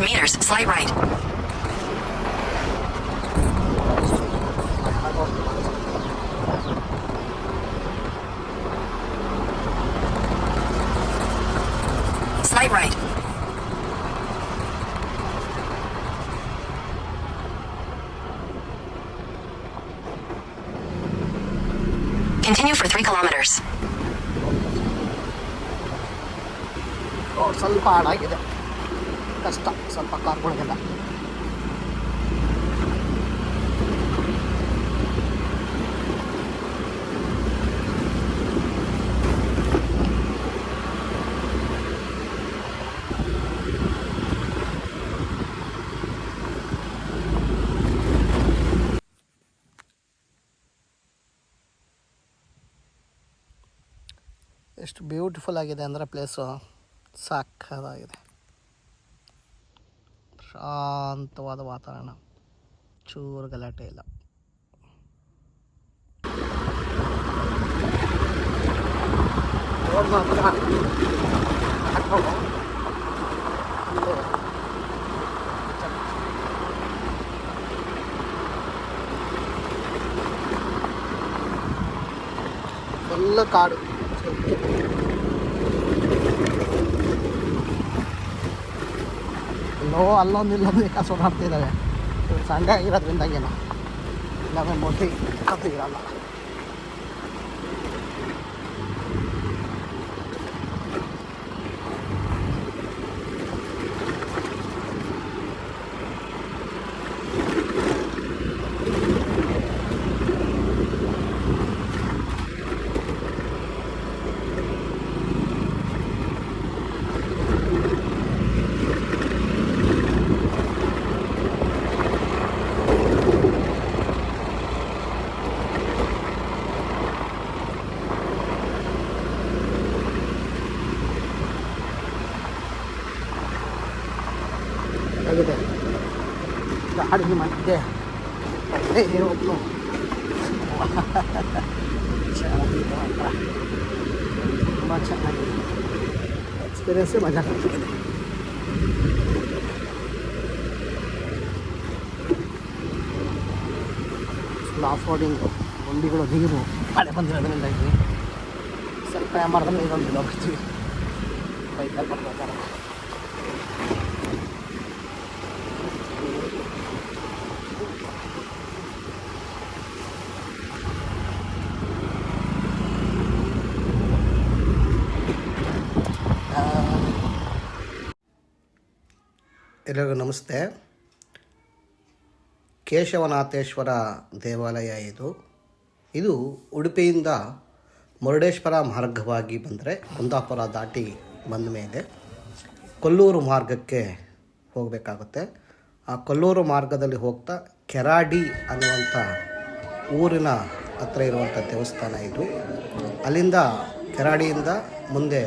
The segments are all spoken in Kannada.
200 meters, slight right. Slight right. Continue for 3 kilometers. Road ಸ್ವಲ್ಪ ಹಾಳಾಗಿದೆ ಕಷ್ಟ ಸ್ವಲ್ಪ ಕಾರ್ಗಳಿಗೆಲ್ಲ ಎಷ್ಟು ಬ್ಯೂಟಿಫುಲ್ ಆಗಿದೆ ಅಂದರೆ ಪ್ಲೇಸು ಸಾಕಾಗಿದೆ. ಶಾಂತವಾದ ವಾತಾವರಣ ಚೂರು ಗಲಾಟೆ ಇಲ್ಲ ಫುಲ್ ಕಾಡು ಎಲ್ಲೋ ಅಲ್ಲೊಂದು ಇಲ್ಲೊಂದು ಕಸ ಓಡಾಡ್ತಿದ್ದಾವೆ ಸಂಡೆ ಆಗಿರೋದ್ರಿಂದಾಗೇನು ಇಲ್ಲಾಂದ್ರೆ ಮೋಟಿ ಕತ್ತು ಇರಲ್ಲ ಗಾಡಿ ಮಧ್ಯೆ ಒಳ್ಳೆ ಒಬ್ಬನು ಚೆನ್ನಾಗಿದೆ ಮಾತ್ರ ತುಂಬ ಚೆನ್ನಾಗಿದೆ ಎಕ್ಸ್ಪೀರಿಯನ್ಸೇ ಮಜಾ ಕೊಡ್ತಿದೆ ಆಫ್ ರೋಡಿಂಗು ಗುಂಡಿಗಳು ನೀರು ಮಳೆ ಬಂದಿರೋದ್ರಿಂದಾಗಿ ಸ್ವಲ್ಪ ಯಾಮಾರ್ದಲ್ಲಿ ನೀರೊಂದು ಬಿಡೋಗ್ತೀವಿ ಬೈಕಲ್ಲಿ ಬರ್ಬೇಕಾದ್ರೆ ಎಲ್ಲರಿಗೂ ನಮಸ್ತೆ. ಕೇಶವನಾಥೇಶ್ವರ ದೇವಾಲಯ ಇದು. ಇದು ಉಡುಪಿಯಿಂದ ಮುರುಡೇಶ್ವರ ಮಾರ್ಗವಾಗಿ ಬಂದರೆ ಕುಂದಾಪುರ ದಾಟಿ ಬಂದ ಮೇಲೆ ಕೊಲ್ಲೂರು ಮಾರ್ಗಕ್ಕೆ ಹೋಗಬೇಕಾಗುತ್ತೆ. ಆ ಕೊಲ್ಲೂರು ಮಾರ್ಗದಲ್ಲಿ ಹೋಗ್ತಾ ಕೆರಾಡಿ ಅನ್ನುವಂಥ ಊರಿನ ಹತ್ರ ಇರುವಂಥ ದೇವಸ್ಥಾನ ಇದು. ಅಲ್ಲಿಂದ ಕೆರಾಡಿಯಿಂದ ಮುಂದೆ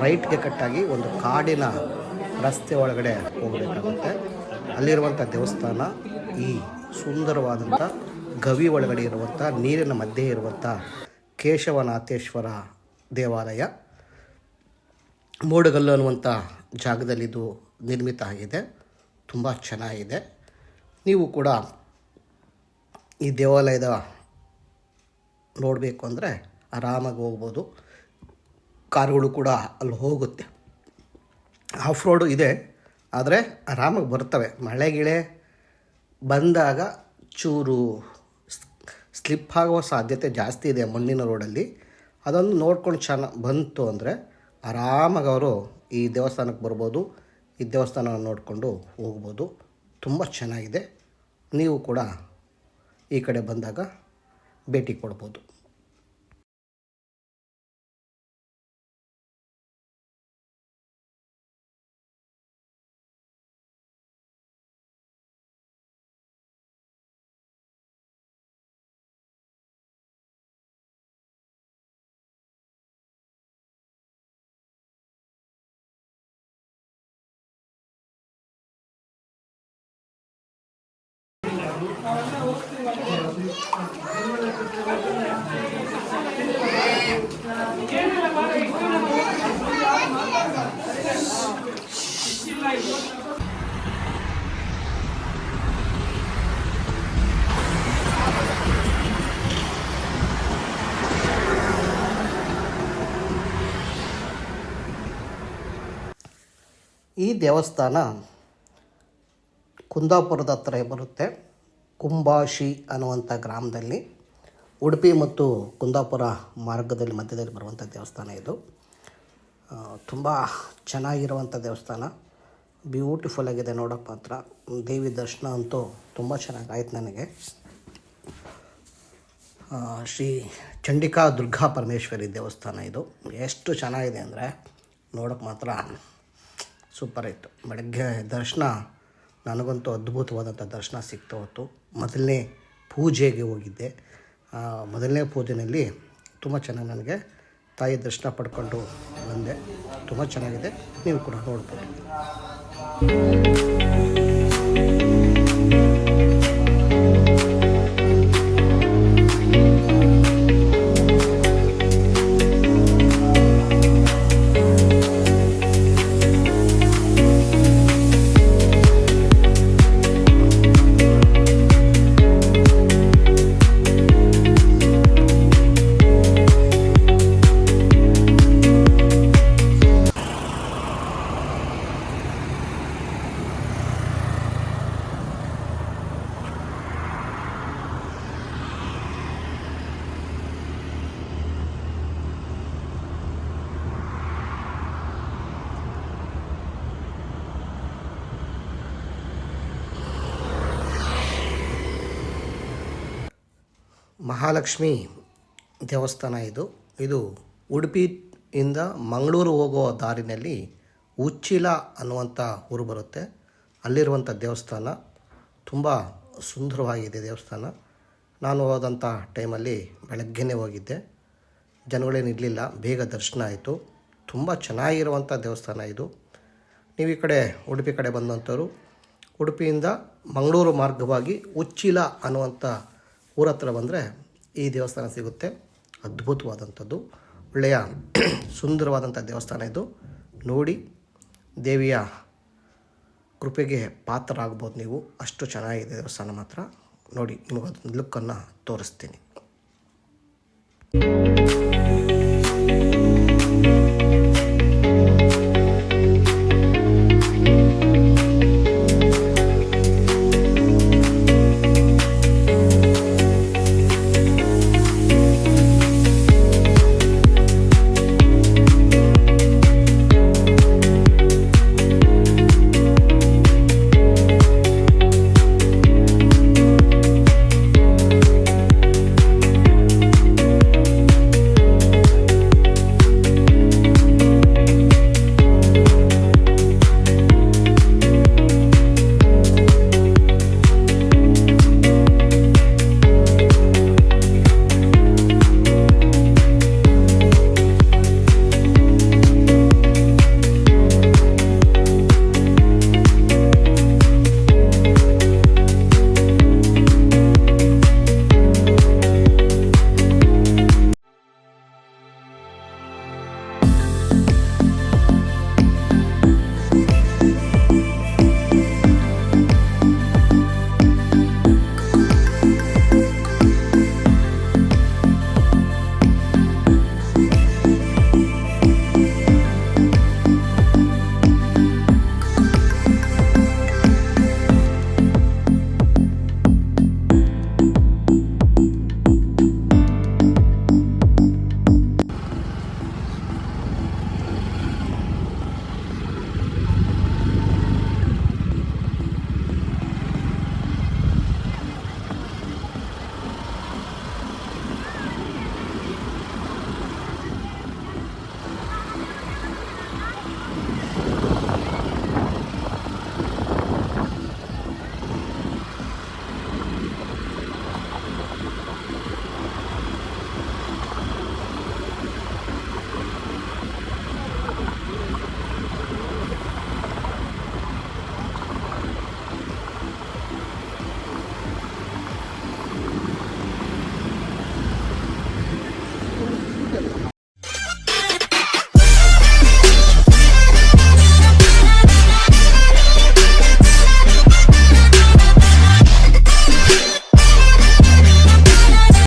ರೈಟ್ಗೆ ಕಟ್ಟಾಗಿ ಒಂದು ಕಾಡಿನ ರಸ್ತೆ ಒಳಗಡೆ ಹೋಗಬೇಕಾಗುತ್ತೆ. ಅಲ್ಲಿರುವಂಥ ದೇವಸ್ಥಾನ ಈ ಸುಂದರವಾದಂಥ ಗವಿ ಒಳಗಡೆ ಇರುವಂಥ, ನೀರಿನ ಮಧ್ಯೆ ಇರುವಂಥ ಕೇಶವನಾಥೇಶ್ವರ ದೇವಾಲಯ. ಮೂಡಗಲ್ಲು ಅನ್ನುವಂಥ ಜಾಗದಲ್ಲಿ ಇದು ನಿರ್ಮಿತ ಆಗಿದೆ. ತುಂಬ ಚೆನ್ನಾಗಿದೆ. ನೀವು ಕೂಡ ಈ ದೇವಾಲಯದ ನೋಡಬೇಕು ಅಂದರೆ ಆರಾಮಾಗಿ ಹೋಗ್ಬೋದು. ಕಾರುಗಳು ಕೂಡ ಅಲ್ಲಿ ಹೋಗುತ್ತೆ. ಆಫ್ ರೋಡು ಇದೆ. ಆದರೆ ಆರಾಮಾಗಿ ಬರ್ತವೆ. ಮಳೆಗಿಳೆ ಬಂದಾಗ ಚೂರು ಸ್ಲಿಪ್ ಆಗುವ ಸಾಧ್ಯತೆ ಜಾಸ್ತಿ ಇದೆ ಮಣ್ಣಿನ ರೋಡಲ್ಲಿ ಅದೊಂದು ನೋಡ್ಕೊಂಡು ಚೆನ್ನ ಬಂತು ಅಂದರೆ ಆರಾಮಾಗಿ ಅವರು ಈ ದೇವಸ್ಥಾನಕ್ಕೆ ಬರ್ಬೋದು, ಈ ದೇವಸ್ಥಾನ ನೋಡಿಕೊಂಡು ಹೋಗ್ಬೋದು. ತುಂಬ ಚೆನ್ನಾಗಿದೆ. ನೀವು ಕೂಡ ಈ ಕಡೆ ಬಂದಾಗ ಭೇಟಿ ಕೊಡ್ಬೋದು. ಈ ದೇವಸ್ಥಾನ ಕುಂದಾಪುರದ ಹತ್ರ ಬರುತ್ತೆ. ಕುಂಬಾಶಿ ಅನ್ನುವಂಥ ಗ್ರಾಮದಲ್ಲಿ ಉಡುಪಿ ಮತ್ತು ಕುಂದಾಪುರ ಮಾರ್ಗದಲ್ಲಿ ಮಧ್ಯದಲ್ಲಿ ಬರುವಂಥ ದೇವಸ್ಥಾನ ಇದು. ತುಂಬ ಚೆನ್ನಾಗಿರುವಂಥ ದೇವಸ್ಥಾನ. ಬ್ಯೂಟಿಫುಲ್ ಆಗಿದೆ ನೋಡೋಕೆ ಮಾತ್ರ. ದೇವಿ ದರ್ಶನ ಅಂತೂ ತುಂಬ ಚೆನ್ನಾಗಾಯ್ತು ನನಗೆ. ಶ್ರೀ ಚಂಡಿಕಾ ದುರ್ಗಾ ಪರಮೇಶ್ವರಿ ದೇವಸ್ಥಾನ ಇದು. ಎಷ್ಟು ಚೆನ್ನಾಗಿದೆ ಅಂದರೆ ನೋಡೋಕ್ಕೆ ಮಾತ್ರ ಸೂಪರ್ ಇತ್ತು. ಬೆಳಗ್ಗೆ ದರ್ಶನ ನನಗಂತೂ ಅದ್ಭುತವಾದಂಥ ದರ್ಶನ ಸಿಗ್ತಾ ಹೊತ್ತು ಮೊದಲನೇ ಪೂಜೆಗೆ ಹೋಗಿದ್ದೆ. ಮೊದಲನೇ ಪೂಜೆಯಲ್ಲಿ ತುಂಬ ಚೆನ್ನಾಗಿ ನನಗೆ ತಾಯಿ ದರ್ಶನ ಪಡ್ಕೊಂಡು ಬಂದೆ. ತುಂಬ ಚೆನ್ನಾಗಿದೆ. ನೀವು ಕೂಡ ನೋಡ್ಬೋದು. ಮಹಾಲಕ್ಷ್ಮಿ ದೇವಸ್ಥಾನ ಇದು. ಇದು ಉಡುಪಿಯಿಂದ ಮಂಗಳೂರು ಹೋಗೋ ದಾರಿನಲ್ಲಿ ಉಚ್ಚಿಲ ಅನ್ನುವಂಥ ಊರು ಬರುತ್ತೆ. ಅಲ್ಲಿರುವಂಥ ದೇವಸ್ಥಾನ ತುಂಬ ಸುಂದರವಾಗಿದೆ ದೇವಸ್ಥಾನ. ನಾನು ಹೋದಂಥ ಟೈಮಲ್ಲಿ ಬೆಳಗ್ಗೆನೇ ಹೋಗಿದ್ದೆ. ಜನಗಳೇನಿರಲಿಲ್ಲ ಬೇಗ ದರ್ಶನ ಆಯಿತು. ತುಂಬ ಚೆನ್ನಾಗಿರುವಂಥ ದೇವಸ್ಥಾನ ಇದು. ನೀವು ಈ ಕಡೆ, ಉಡುಪಿ ಕಡೆ ಬಂದಂಥವ್ರು ಉಡುಪಿಯಿಂದ ಮಂಗಳೂರು ಮಾರ್ಗವಾಗಿ ಉಚ್ಚಿಲ ಅನ್ನುವಂಥ ಊರ ಹತ್ರ ಬಂದರೆ ಈ ದೇವಸ್ಥಾನ ಸಿಗುತ್ತೆ. ಅದ್ಭುತವಾದಂಥದ್ದು. ಒಳ್ಳೆಯ ಸುಂದರವಾದಂಥ ದೇವಸ್ಥಾನ ಇದು. ನೋಡಿ, ದೇವಿಯ ಕೃಪೆಗೆ ಪಾತ್ರರಾಗ್ಬೋದು ನೀವು. ಅಷ್ಟು ಚೆನ್ನಾಗಿದೆ ದೇವಸ್ಥಾನ ಮಾತ್ರ. ನೋಡಿ ನಿಮಗೆ ಅದೊಂದು ಲುಕ್ಕನ್ನು ತೋರಿಸ್ತೀನಿ.